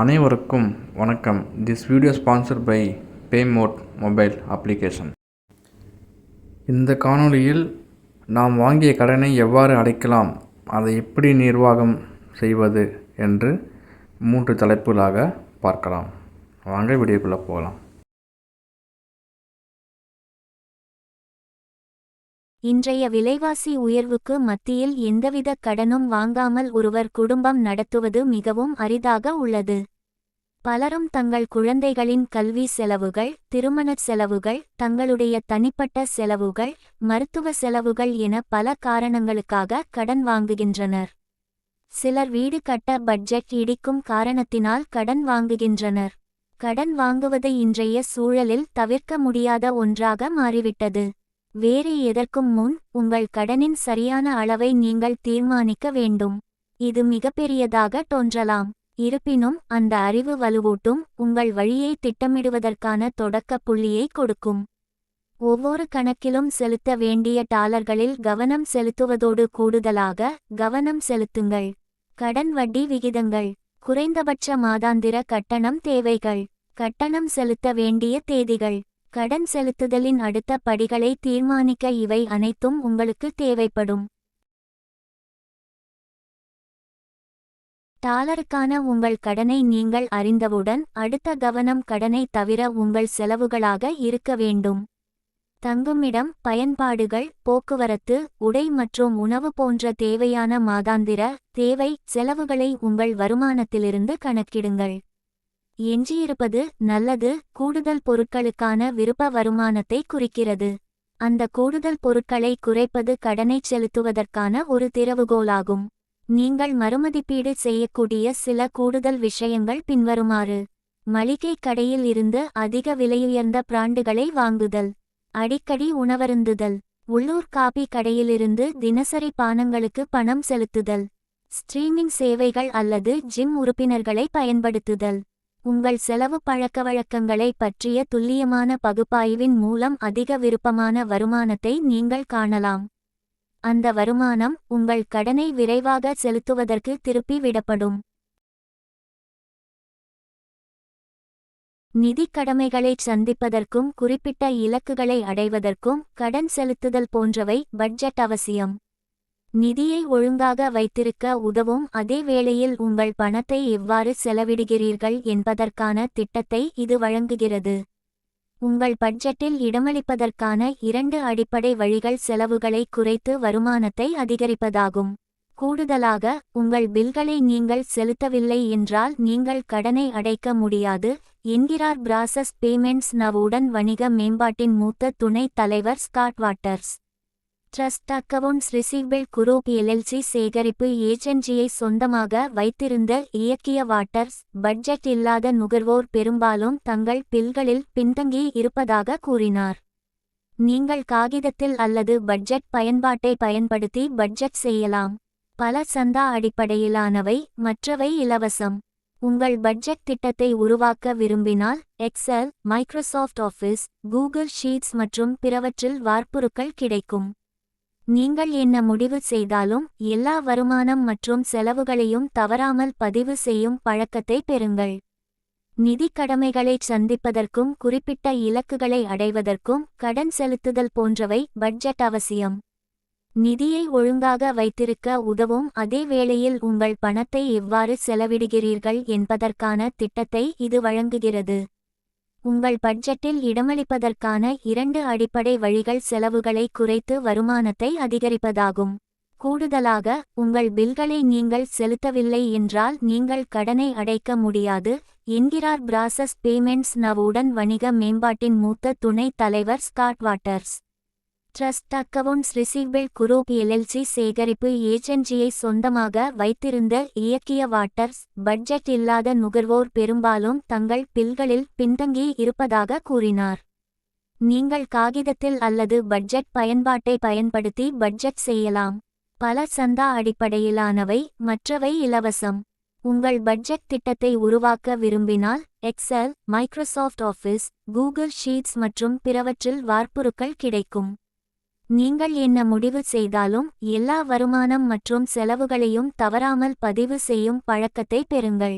அனைவருக்கும் வணக்கம். This video sponsor by Paymode mobile application இந்த காணொளியில் நாம் வாங்கிய கடனை எவ்வாறு அடைக்கலாம்? அதை எப்படி நிர்வாகம் செய்வது? என்று மூன்று தலைப்புகளாக பார்க்கலாம். வாங்க வீடியோக்குள்ளே போகலாம். இன்றைய விலைவாசி உயர்வுக்கு மத்தியில் எந்தவித கடனும் வாங்காமல் ஒருவர் குடும்பம் நடத்துவது மிகவும் அரிதாக உள்ளது. பலரும் தங்கள் குழந்தைகளின் கல்வி செலவுகள் திருமணச் செலவுகள் தங்களுடைய தனிப்பட்ட செலவுகள் மருத்துவ செலவுகள் என பல காரணங்களுக்காக கடன் வாங்குகின்றனர். சிலர் வீடு கட்ட பட்ஜெட் இடிக்கும் காரணத்தினால் கடன் வாங்குகின்றனர். கடன் வாங்குவது இன்றைய சூழலில் தவிர்க்க முடியாத ஒன்றாக மாறிவிட்டது. வேறு எதற்கும் முன் உங்கள் கடனின் சரியான அளவை நீங்கள் தீர்மானிக்க வேண்டும். இது மிகப்பெரியதாக தோன்றலாம். இருப்பினும் அந்த அறிவு வலுவூட்டும் உங்கள் வழியை திட்டமிடுவதற்கான தொடக்க புள்ளியை கொடுக்கும். ஒவ்வொரு கணக்கிலும் செலுத்த வேண்டிய டாலர்களில் கவனம் செலுத்துவதோடு கூடுதலாக கவனம் செலுத்துங்கள். கடன் வட்டி விகிதங்கள். குறைந்தபட்ச மாதாந்திர கட்டணம் தேவைகள். கட்டணம் செலுத்த வேண்டிய தேதிகள். கடன் செலுத்துதலின் அடுத்த படிகளை தீர்மானிக்க இவை அனைத்தும் உங்களுக்கு தேவைப்படும். டாலருக்கான உங்கள் கடனை நீங்கள் அறிந்தவுடன் அடுத்த கவனம் கடனை தவிர உங்கள் செலவுகளாக இருக்க வேண்டும். தங்குமிடம் பயன்பாடுகள் போக்குவரத்து உடை மற்றும் உணவு போன்ற தேவையான மாதாந்திர தேவை செலவுகளை உங்கள் வருமானத்திலிருந்து கணக்கிடுங்கள். எஞ்சியிருப்பது நல்லது கூடுதல் பொருட்களுக்கான விருப்ப வருமானத்தை குறிக்கிறது. அந்த கூடுதல் பொருட்களை குறைப்பது கடனை செலுத்துவதற்கான ஒரு திறவுகோலாகும். நீங்கள் மறுமதிப்பீடு செய்யக்கூடிய சில கூடுதல் விஷயங்கள் பின்வருமாறு. மளிகை கடையில் இருந்து அதிக விலையுயர்ந்த பிராண்டுகளை வாங்குதல். அடிக்கடி உணவருந்துதல். உள்ளூர் காபி கடையிலிருந்து தினசரி பானங்களுக்கு பணம் செலுத்துதல். ஸ்ட்ரீமிங் சேவைகள் அல்லது ஜிம் உறுப்பினர்களை பயன்படுத்துதல். உங்கள் செலவு பழக்கவழக்கங்களை பற்றிய துல்லியமான பகுப்பாய்வின் மூலம் அதிக விருப்பமான வருமானத்தை நீங்கள் காணலாம். அந்த வருமானம் உங்கள் கடனை விரைவாக செலுத்துவதற்கு திருப்பி விடப்படும். நிதிக் கடமைகளைச் சந்திப்பதற்கும் குறிப்பிட்ட இலக்குகளை அடைவதற்கும் கடன் செலுத்துதல் போன்றவை பட்ஜெட் அவசியம். நிதியை ஒழுங்காக வைத்திருக்க உதவும் அதே வேளையில் உங்கள் பணத்தை எவ்வாறு செலவிடுகிறீர்கள் என்பதற்கான திட்டத்தை இது வழங்குகிறது. உங்கள் பட்ஜெட்டில் இடமளிப்பதற்கான இரண்டு அடிப்படை வழிகள் செலவுகளை குறைத்து வருமானத்தை அதிகரிப்பதாகும். கூடுதலாக உங்கள் பில்களை நீங்கள் செலுத்தவில்லை என்றால் நீங்கள் கடனை அடைக்க முடியாது. என்கிறார் பிராசஸ் பேமெண்ட்ஸ் நவுடன் வணிக மேம்பாட்டின் மூத்த துணைத் தலைவர் Scott Waters. Trust accounts receivable group LLC சேகரிப்பு ஏஜென்சியை சொந்தமாக வைத்திருந்த இயக்கிய வாட்டர்ஸ் பட்ஜெட் இல்லாத நுகர்வோர் பெரும்பாலும் தங்கள் பில்களில் பின்தங்கி இருப்பதாக கூறினார். நீங்கள் காகிதத்தில் அல்லது பட்ஜெட் பயன்பாட்டை பயன்படுத்தி பட்ஜெட் செய்யலாம். பல சந்தா அடிப்படையிலானவை மற்றவை இலவசம். உங்கள் பட்ஜெட் திட்டத்தை உருவாக்க விரும்பினால் Excel Microsoft Office Google Sheets மற்றும் பிறவற்றில் வார்ப்புருக்கள் கிடைக்கும். நீங்கள் என்ன முடிவு செய்தாலும் எல்லா வருமானம் மற்றும் செலவுகளையும் தவறாமல் பதிவு செய்யும் பழக்கத்தை பெறுங்கள். நிதி கடமைகளைச் சந்திப்பதற்கும் குறிப்பிட்ட இலக்குகளை அடைவதற்கும் கடன் செலுத்துதல் போன்றவை பட்ஜெட் அவசியம். நிதியை ஒழுங்காக வைத்திருக்க உதவும் அதே வேளையில் உங்கள் பணத்தை எவ்வாறு செலவிடுகிறீர்கள் என்பதற்கான திட்டத்தை இது வழங்குகிறது. உங்கள் பட்ஜெட்டில் இடமளிப்பதற்கான இரண்டு அடிப்படை வழிகள் செலவுகளை குறைத்து வருமானத்தை அதிகரிப்பதாகும். கூடுதலாக உங்கள் பில்களை நீங்கள் செலுத்தவில்லை என்றால் நீங்கள் கடனை அடைக்க முடியாது. என்கிறார் பிராசஸ் பேமெண்ட்ஸ் நவுடன் வணிக மேம்பாட்டின் மூத்த துணைத் தலைவர் Scott Waters trust accounts receivable group LLC சேகரிப்பு ஏஜென்சியை சொந்தமாக வைத்திருந்த இயக்கிய வாட்டர்ஸ் பட்ஜெட் இல்லாத நுகர்வோர் பெரும்பாலும் தங்கள் பில்களில் பின்தங்கி இருப்பதாக கூறினார். நீங்கள் காகிதத்தில் அல்லது பட்ஜெட் பயன்பாட்டை பயன்படுத்தி பட்ஜெட் செய்யலாம். பல சந்தா அடிப்படையிலானவை மற்றவை இலவசம். உங்கள் பட்ஜெட் திட்டத்தை உருவாக்க விரும்பினால் Excel Microsoft Office Google Sheets மற்றும் பிறவற்றில் வார்ப்புருக்கள் கிடைக்கும். நீங்கள் என்ன முடிவு செய்தாலும் எல்லா வருமானம் மற்றும் செலவுகளையும் தவறாமல் பதிவு செய்யும் பழக்கத்தை பெறுங்கள்.